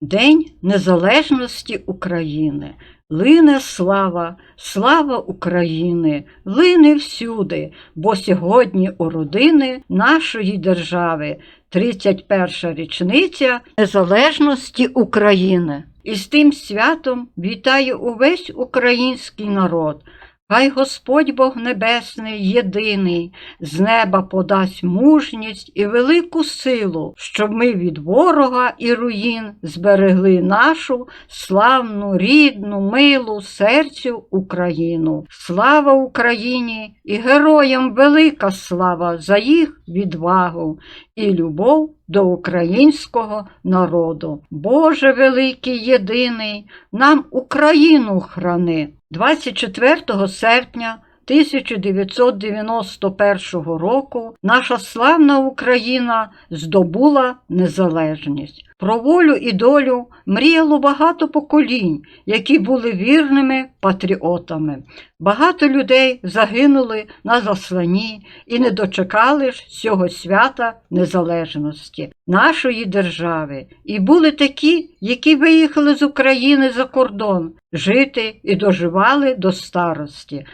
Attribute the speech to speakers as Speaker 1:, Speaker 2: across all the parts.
Speaker 1: День Незалежності України. Лине слава, слава України, лине всюди, бо сьогодні у родини нашої держави 31 річниця Незалежності України. І з тим святом вітаю увесь український народ. Хай Господь Бог Небесний, єдиний, з неба подасть мужність і велику силу, щоб ми від ворога і руїн зберегли нашу славну, рідну, милу серцю Україну. Слава Україні і героям велика слава за їх відвагу і любов до українського народу. Боже великий єдиний, нам Україну храни. 24 серпня 1991 року наша славна Україна здобула незалежність. Про волю і долю мріяло багато поколінь, які були вірними патріотами. Багато людей загинули на засланні і не дочекали ж цього свята незалежності нашої держави. І були такі, які виїхали з України за кордон жити і доживали до старості.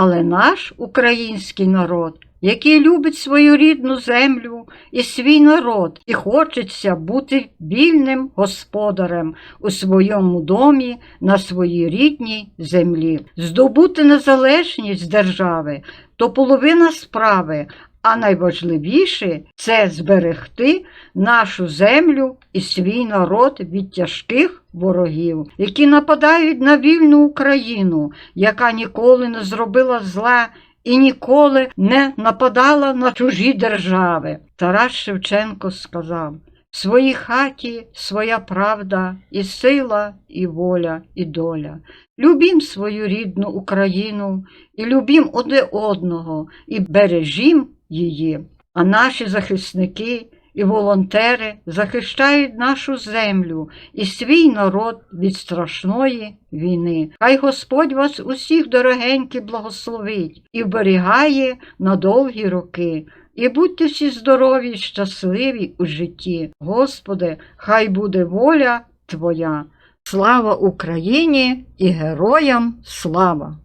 Speaker 1: Але наш український народ, який любить свою рідну землю і свій народ, і хочеться бути вільним господарем у своєму домі на своїй рідній землі, здобути незалежність держави то половина справи. А найважливіше це зберегти нашу землю і свій народ від тяжких ворогів, які нападають на вільну Україну, яка ніколи не зробила зла і ніколи не нападала на чужі держави. Тарас Шевченко сказав. В своїй хаті своя правда, і сила, і воля, і доля. Любім свою рідну Україну і любім одне одного, і бережім її. А наші захисники і волонтери захищають нашу землю і свій народ від страшної війни. Хай Господь вас усіх дорогенькі благословить і вберігає на довгі роки. І будьте всі здорові й щасливі у житті. Господи, хай буде воля Твоя. Слава Україні і героям слава!